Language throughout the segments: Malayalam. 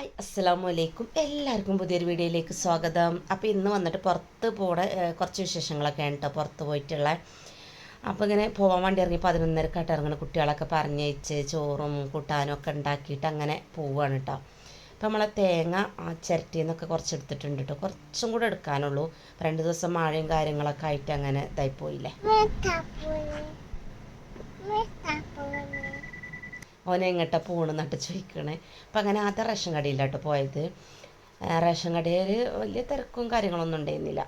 ഹായ് അസ്സലാമു അലൈക്കും എല്ലാവർക്കും പുതിയൊരു വീഡിയോയിലേക്ക് സ്വാഗതം. അപ്പോൾ ഇന്ന് വന്നിട്ട് പുറത്ത് പോണ കുറച്ച് വിശേഷങ്ങളൊക്കെയാണ് കേട്ടോ പുറത്ത് പോയിട്ടുള്ള. അപ്പോൾ ഇങ്ങനെ പോകാൻ വേണ്ടി ഇറങ്ങി പതിനൊന്നരക്കായിട്ട് ഇറങ്ങണ കുട്ടികളൊക്കെ പറഞ്ഞയച്ച് ചോറും കൂട്ടാനും ഒക്കെ ഉണ്ടാക്കിയിട്ട് അങ്ങനെ പോവുകയാണ് കേട്ടോ അപ്പോൾ നമ്മളെ തേങ്ങ ആ ചിരട്ടിയിൽ നിന്നൊക്കെ കുറച്ച് എടുത്തിട്ടുണ്ട് കേട്ടോ കുറച്ചും കൂടെ എടുക്കാനുള്ളൂ. രണ്ട് ദിവസം മഴയും കാര്യങ്ങളൊക്കെ ആയിട്ട് അങ്ങനെ ഇതായി പോയില്ലേ. ഓനെ എങ്ങട്ടാ പോണെന്നിട്ട് ചോദിക്കണേ അപ്പം അങ്ങനെ ആദ്യം റേഷൻ കടയിലോട്ട് പോയത്. റേഷൻ കടയിൽ വലിയ തിരക്കും കാര്യങ്ങളൊന്നും ഉണ്ടായിരുന്നില്ല.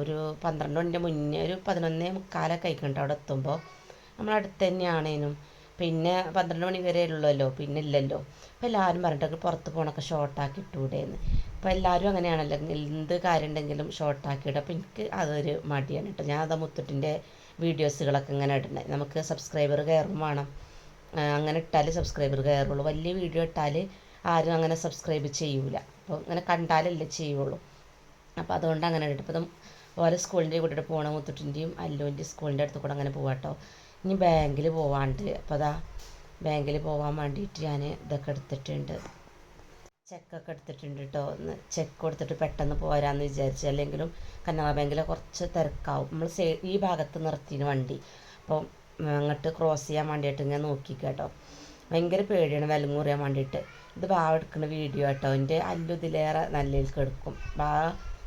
ഒരു പന്ത്രണ്ട് മണിന്റെ മുന്നേ ഒരു പതിനൊന്നേ മുക്കാലൊക്കെ ആയിക്കണ്ട അവിടെ എത്തുമ്പോൾ നമ്മളടുത്ത് തന്നെയാണേനും. പിന്നെ പന്ത്രണ്ട് മണി വരെ ഉള്ളല്ലോ പിന്നെ ഇല്ലല്ലോ. അപ്പോൾ എല്ലാവരും പറഞ്ഞിട്ട് പുറത്ത് പോകണൊക്കെ ഷോർട്ടാക്കി ഇട്ടൂടേന്ന്. അപ്പോൾ എല്ലാവരും അങ്ങനെയാണല്ലോ എന്ത് കാര്യം ഉണ്ടെങ്കിലും ഷോർട്ടാക്കി ഇടും അപ്പോൾ എനിക്ക് അതൊരു മടിയാണ് കേട്ടോ ഞാൻ അത് മുത്തുട്ടിന്റെ വീഡിയോസുകളൊക്കെ ഇങ്ങനെ ഇടണേ. നമുക്ക് സബ്സ്ക്രൈബർ കയറും വേണം. അങ്ങനെ ഇട്ടാൽ സബ്സ്ക്രൈബർ കയറുള്ളൂ. വലിയ വീഡിയോ ഇട്ടാൽ ആരും അങ്ങനെ സബ്സ്ക്രൈബ് ചെയ്യൂല. അപ്പോൾ അങ്ങനെ കണ്ടാലല്ലേ ചെയ്യുള്ളൂ. അപ്പോൾ അതുകൊണ്ട് അങ്ങനെ ഇട്ടപ്പോൾ ഇപ്പോൾ ഓരോ സ്കൂളിന്റെ കൂട്ടിയിട്ട് പോകണ മുത്തുട്ടിന്റെയും അല്ലുവിന്റെ സ്കൂളിന്റെ അടുത്ത് കൂടെ അങ്ങനെ പോവാട്ടോ ഇനി ബാങ്കിൽ പോവാണ്ട്. അപ്പോൾ അതാ ബാങ്കിൽ പോകാൻ വേണ്ടിയിട്ട് ഞാൻ ഇതൊക്കെ എടുത്തിട്ടുണ്ട്. ചെക്കൊക്കെ എടുത്തിട്ടുണ്ട് കേട്ടോ ചെക്ക് കൊടുത്തിട്ട് പെട്ടെന്ന് പോരാന്ന് വിചാരിച്ചു. അല്ലെങ്കിലും കന്നഡ ബാങ്കിലെ കുറച്ച് തിരക്കാവും. നമ്മൾ സേ ഈ ഭാഗത്ത് നിർത്തിന് വണ്ടി. അപ്പോൾ അങ്ങോട്ട് ക്രോസ് ചെയ്യാൻ വേണ്ടിയിട്ട് ഇങ്ങനെ നോക്കി കേട്ടോ ഭയങ്കര പേടിയാണ് വിലങ്ങ് മുറിയാൻ വേണ്ടിയിട്ട്. ഇത് ബാവ എടുക്കുന്ന വീഡിയോ കേട്ടോ എന്റെ അല്ലു ഇതിലേറെ നല്ലതിൽ എടുക്കും ബാ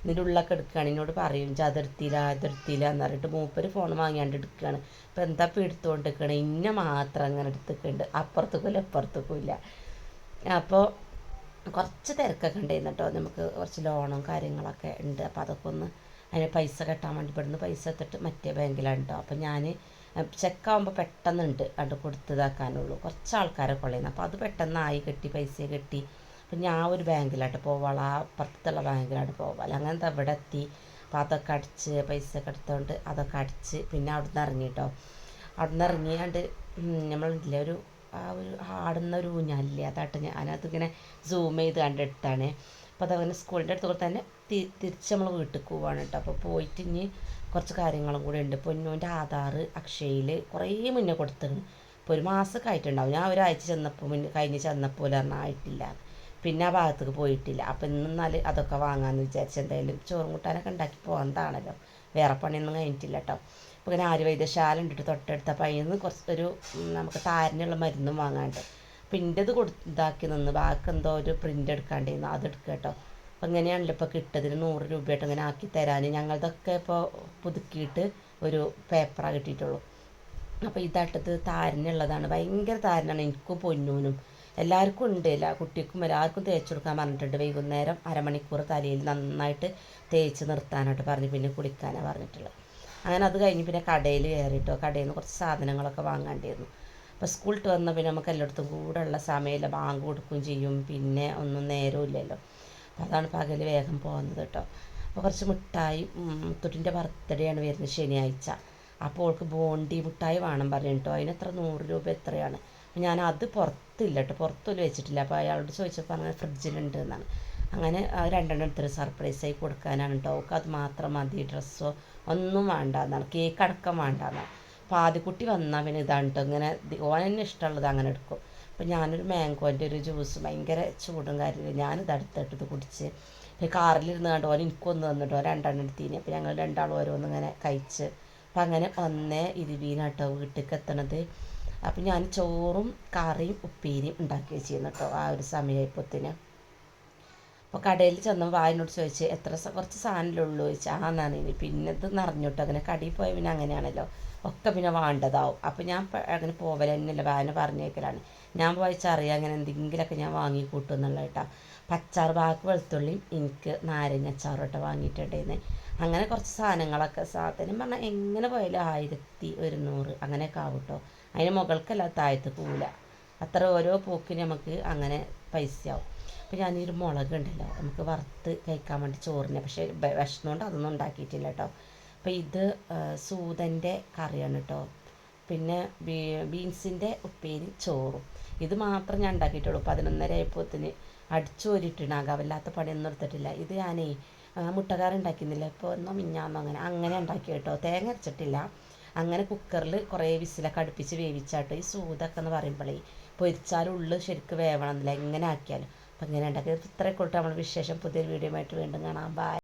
ഇതിന്റെ ഉള്ളൊക്കെ എടുക്കുകയാണ്. എന്നോട് പറയും ഇജ്ജ് അതിർത്തിയില്ല എന്ന് പറഞ്ഞിട്ട് മൂപ്പര് ഫോൺ വാങ്ങിയാണ്ട് എടുക്കുകയാണ്. അപ്പോൾ എന്താ ഇപ്പോൾ എടുത്തുകൊണ്ട് നിൽക്കണേ ഇന്ന മാത്രം അങ്ങനെ എടുത്തിട്ടുണ്ട്. അപ്പുറത്തേക്കും ഇപ്പുറത്തേക്കും ഇല്ല അപ്പോൾ കുറച്ച് തിരക്കൊക്കെ ഉണ്ടായിരുന്നു കേട്ടോ നമുക്ക് കുറച്ച് ലോണും കാര്യങ്ങളൊക്കെ ഉണ്ട്. അപ്പോൾ അതൊക്കെ ഒന്ന് അതിന് പൈസ കെട്ടാൻ വേണ്ടി ഇവിടുന്ന് പൈസ എത്തിട്ട് മറ്റേ ബാങ്കിലാണ് കേട്ടോ അപ്പോൾ ഞാൻ ചെക്കാവുമ്പോൾ പെട്ടെന്നുണ്ട് അത് കൊടുത്തതാക്കാനുള്ളൂ. കുറച്ച് ആൾക്കാരെ ഉള്ളതാണ് അപ്പോൾ അത് പെട്ടെന്നായി കെട്ടി പൈസ കെട്ടി. അപ്പം ഞാൻ ഒരു ബാങ്കിലായിട്ട് പോവാള. അപ്പുറത്തുള്ള ബാങ്കിലായിട്ട് പോവാൾ അങ്ങനത്തെ ഇവിടെ എത്തി അപ്പോൾ അതൊക്കെ അടിച്ച് പൈസ ഒക്കെ എടുത്തുകൊണ്ട് അതൊക്കെ അടിച്ച് പിന്നെ അവിടുന്ന് ഇറങ്ങി കേട്ടോ അവിടുന്ന് ഇറങ്ങിയാണ്ട് നമ്മളില്ലേ ഒരു ആ ഒരു ആടുന്ന ഒരു ഊഞ്ഞാലില്ലേ? അതിനകത്ത് ഇങ്ങനെ സൂം ചെയ്ത് കണ്ടെടുത്താണ് അപ്പോൾ അതങ്ങനെ സ്കൂളിന്റെ അടുത്ത് കൂടെ തന്നെ തിരിച്ച് നമ്മൾ വീട്ടിൽ പോവാണ് കേട്ടോ അപ്പോൾ പോയിട്ട് ഇനി കുറച്ച് കാര്യങ്ങളും കൂടെ ഉണ്ട്. പൊന്നൂന്റെ ആധാർ അക്ഷയയിൽ കുറേ മുന്നേ കൊടുത്തിരുന്നു. ഇപ്പോൾ ഒരു മാസമൊക്കെ ആയിട്ടുണ്ടാവും ഞാൻ ഒരാഴ്ച ചെന്നപ്പോൾ മുന്നേ കഴിഞ്ഞ് ചെന്നപ്പോൾ പറഞ്ഞാൽ ആയിട്ടില്ല. പിന്നെ ആ ഭാഗത്തേക്ക് പോയിട്ടില്ല. അപ്പം ഇന്നാൽ അതൊക്കെ വാങ്ങാമെന്ന് വിചാരിച്ച് എന്തായാലും ചോറും കൂട്ടാനൊക്കെ ഉണ്ടാക്കി പോകുന്നതാണല്ലോ വേറെ പണിയൊന്നും കഴിഞ്ഞിട്ടില്ല കേട്ടോ അപ്പോൾ ഇങ്ങനെ ആര്യവൈദ്യശാല ഉണ്ടിട്ട് തൊട്ടടുത്ത നിന്ന് കുറച്ച് ഒരു നമുക്ക് താരനുള്ള മരുന്നും വാങ്ങാണ്ട്. അപ്പം ഇന്റെത് കൊടു ഇതാക്കി നിന്ന് ബാക്കി എന്തോ ഒരു പ്രിന്റ് എടുക്കാണ്ടിരുന്നു. അത് കേട്ടോ അപ്പം ഇങ്ങനെയാണല്ലോ ഇപ്പോൾ കിട്ടതിന് നൂറ് രൂപയായിട്ട് ഇങ്ങനെ ആക്കി തരാൻ ഞങ്ങളതൊക്കെ ഇപ്പോൾ പുതുക്കിയിട്ട് ഒരു പേപ്പറാണ് കിട്ടിയിട്ടുള്ളൂ. അപ്പോൾ ഇതാട്ടത് താരനുള്ളതാണ് ഭയങ്കര താരനാണ്. എനിക്കും പൊന്നൂനും. എല്ലാവർക്കും ഉണ്ട്. എല്ലാ കുട്ടിക്കും എല്ലാവർക്കും തേച്ച് കൊടുക്കാൻ പറഞ്ഞിട്ടുണ്ട്. വൈകുന്നേരം അരമണിക്കൂർ തലയിൽ നന്നായിട്ട് തേച്ച് നിർത്താനായിട്ട് പറഞ്ഞു. പിന്നെ കുളിക്കാനാണ് പറഞ്ഞിട്ടുള്ളത്. അങ്ങനെ അത് കഴിഞ്ഞ് പിന്നെ കടയിൽ കയറിയിട്ടോ കടയിൽ നിന്ന് കുറച്ച് സാധനങ്ങളൊക്കെ വാങ്ങാണ്ടിരുന്നു. അപ്പോൾ സ്കൂളിട്ട് വന്നാൽ പിന്നെ നമുക്ക് എല്ലായിടത്തും കൂടെ ഉള്ള സമയമില്ല. ബാങ്ക് കൊടുക്കുകയും ചെയ്യും. പിന്നെ ഒന്നും നേരവും ഇല്ലല്ലോ. അതാണ് പകൽ വേഗം പോകുന്നത് കേട്ടോ. അപ്പോൾ കുറച്ച് മിഠായി മുത്തുട്ടിന്റെ ബർത്ത്ഡേ ആണ് വരുന്നത് ശനിയാഴ്ച. അപ്പോൾ അവൾക്ക് ബോണ്ടി മിഠായി വേണം പറഞ്ഞു കേട്ടോ എത്ര? നൂറ് രൂപ എത്രയാണ്? ഞാൻ അത് പുറത്തില്ല കേട്ടോ പുറത്തൊന്നും വെച്ചിട്ടില്ല. അപ്പോൾ അയാളോട് ചോദിച്ചപ്പോൾ പറഞ്ഞാൽ ഫ്രിഡ്ജിലുണ്ട് എന്നാണ്. അങ്ങനെ രണ്ടെണ്ണം എടുത്തൊരു സർപ്രൈസായി കൊടുക്കാനാണ് കേട്ടോ അവൾക്ക് അത് മാത്രം മതി. ഡ്രസ്സോ ഒന്നും വേണ്ട എന്നാണ്. കേക്ക് അടക്കം വേണ്ട എന്നാണ്. അപ്പോൾ ആദ്യക്കുട്ടി വന്നാൽ പിന്നെ ഇതാണ് കേട്ടോ ഇങ്ങനെ ഓൻ തന്നെ ഇഷ്ടമുള്ളത് അങ്ങനെ എടുക്കും. അപ്പോൾ ഞാനൊരു മാംഗോന്റെ ഒരു ജ്യൂസ് ഭയങ്കര ചൂടും കാര്യമില്ല ഞാനിത് അടുത്തിട്ട് ഇത് കുടിച്ച് പിന്നെ കാറിലിരുന്ന് കണ്ട് ഓൻ എനിക്കൊന്ന് തന്നിട്ടോ രണ്ടെണ്ണം എടുത്തിന്. അപ്പോൾ ഞങ്ങൾ രണ്ടാളും ഓരോന്ന് ഇങ്ങനെ കഴിച്ച് അപ്പം അങ്ങനെ ഒന്നേ ഇരുപീനാട്ടോ വീട്ടിലേക്ക് എത്തണത് അപ്പം ഞാൻ ചോറും കറിയും ഉപ്പേരിയും ഉണ്ടാക്കി വെച്ചിരുന്നു കേട്ടോ ആ ഒരു സമയമായപ്പോത്തിന് അപ്പോൾ കടയിൽ ചെന്ന് വായനോട് ചോദിച്ച് എത്ര കുറച്ച് സാധനമുള്ളൂ ചോദിച്ചു ആ എന്നാണ്. ഇനി പിന്നെ ഇത് നിറഞ്ഞിട്ട് അങ്ങനെ കടയിൽ പോയ പിന്നെ അങ്ങനെയാണല്ലോ. ഒക്കെ പിന്നെ വേണ്ടതാവും. അപ്പോൾ ഞാൻ അങ്ങനെ പോവല തന്നെയല്ല വായന പറഞ്ഞേക്കലാണ്. ഞാൻ പോയിച്ചാൽ അറിയാം അങ്ങനെ എന്തെങ്കിലുമൊക്കെ ഞാൻ വാങ്ങി കൂട്ടും എന്നുള്ള കേട്ടോ പച്ചാർ ബാക്കി വെളുത്തുള്ളിയും എനിക്ക് നാരങ്ങ അച്ചാറും കേട്ടോ വാങ്ങിയിട്ടുണ്ടായിരുന്നു. അങ്ങനെ കുറച്ച് സാധനങ്ങളൊക്കെ സാധനം പറഞ്ഞാൽ എങ്ങനെ പോയാലും ആയിരത്തി ഒരുന്നൂറ് അങ്ങനെയൊക്കെ ആവും കേട്ടോ അതിന് മുകൾക്കല്ല താഴത്ത് കൂല അത്ര ഓരോ പൂക്കിന് നമുക്ക് അങ്ങനെ പൈസയാവും. അപ്പോൾ ഞാനൊരു മുളക് ഉണ്ടല്ലോ നമുക്ക് വറുത്ത് കഴിക്കാൻ വേണ്ടി ചോറിന് പക്ഷേ വിഷമം വിഷമമുണ്ട് അതൊന്നും ഉണ്ടാക്കിയിട്ടില്ല കേട്ടോ അപ്പോൾ ഇത് സൂതന്റെ കറിയാണ് കേട്ടോ പിന്നെ ബീ ബീൻസിന്റെ ഉപ്പേരി ചോറും. ഇത് മാത്രം ഞാൻ ഉണ്ടാക്കിയിട്ടുള്ളൂ. പതിനൊന്നര ആയപ്പോത്തിന് അടിച്ചു വല്ലാത്ത പണിയൊന്നും എടുത്തിട്ടില്ല. ഇത് ഞാനേ മുട്ടക്കാർ ഉണ്ടാക്കുന്നില്ല. ഇപ്പോൾ ഒന്നോ മിഞ്ഞാന്നോ അങ്ങനെ അങ്ങനെ ഉണ്ടാക്കി കേട്ടോ തേങ്ങ അരച്ചിട്ടില്ല. അങ്ങനെ കുക്കറിൽ കുറേ വിസിലൊക്കെ അടുപ്പിച്ച് വേവിച്ചാട്ടോ ഈ സൂതൊക്കെ എന്ന് പറയുമ്പോഴേ പൊരിച്ചാലും ഉള്ളു ശരിക്കും വേവണമെന്നില്ല എങ്ങനെ ആക്കിയാലും. അപ്പം ഇങ്ങനെ ഉണ്ടാക്കി. ഇത്രയൊക്കെ നമ്മൾ വിശേഷം. പുതിയൊരു വീഡിയോ ആയിട്ട് വീണ്ടും കാണാം. ബൈ